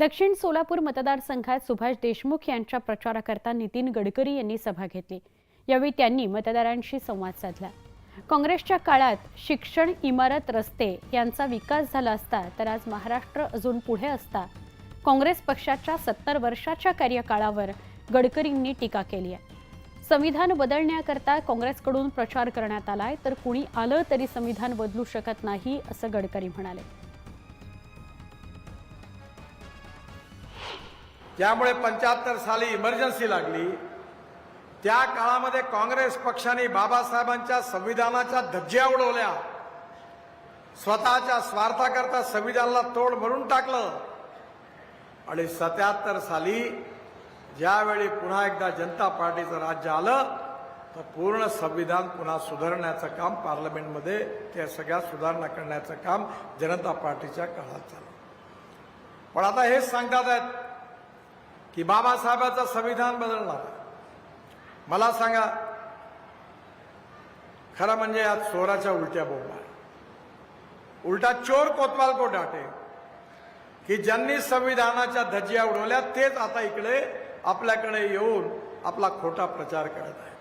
दक्षिण सोलापूर मतदारसंघात सुभाष देशमुख यांच्या प्रचाराकरता नितीन गडकरी यांनी सभा घेतली. यावेळी त्यांनी मतदारांशी संवाद साधला. काँग्रेसच्या काळात शिक्षण इमारत रस्ते यांचा विकास झाला असता तर आज महाराष्ट्र अजून पुढे असता. काँग्रेस पक्षाच्या सत्तर वर्षाच्या कार्यकाळावर गडकरींनी टीका केली आहे. संविधान बदलण्याकरता काँग्रेसकडून प्रचार करण्यात आलाय तर कुणी आलं तरी संविधान बदलू शकत नाही असं गडकरी म्हणाले. त्यामुळे पंच्याहत्तर साली इमर्जन्सी लागली. त्या काळामध्ये काँग्रेस पक्षाने बाबासाहेबांच्या संविधानाच्या धज्ज्या उडवल्या. स्वतःच्या स्वार्थाकरता संविधानाला तोड भरून टाकलं. आणि सत्याहत्तर साली ज्यावेळी पुन्हा एकदा जनता पार्टीचं राज्य आलं तर पूर्ण संविधान पुन्हा सुधारण्याचं काम पार्लमेंटमध्ये त्या सगळ्या सुधारणा करण्याचं काम जनता पार्टीच्या काळात झालं पण आता हेच सांगतात आहेत की बाबासाहेबांचं संविधान बदलणार. मला सांगा खरं म्हणजे यात चोराच्या उलट्या बोंबा उलटा चोर कोतवाल को डाटे. की ज्यांनी संविधानाच्या धज्जिया उडवल्या तेच आता इकडे आपल्याकडे येऊन आपला खोटा प्रचार करत आहे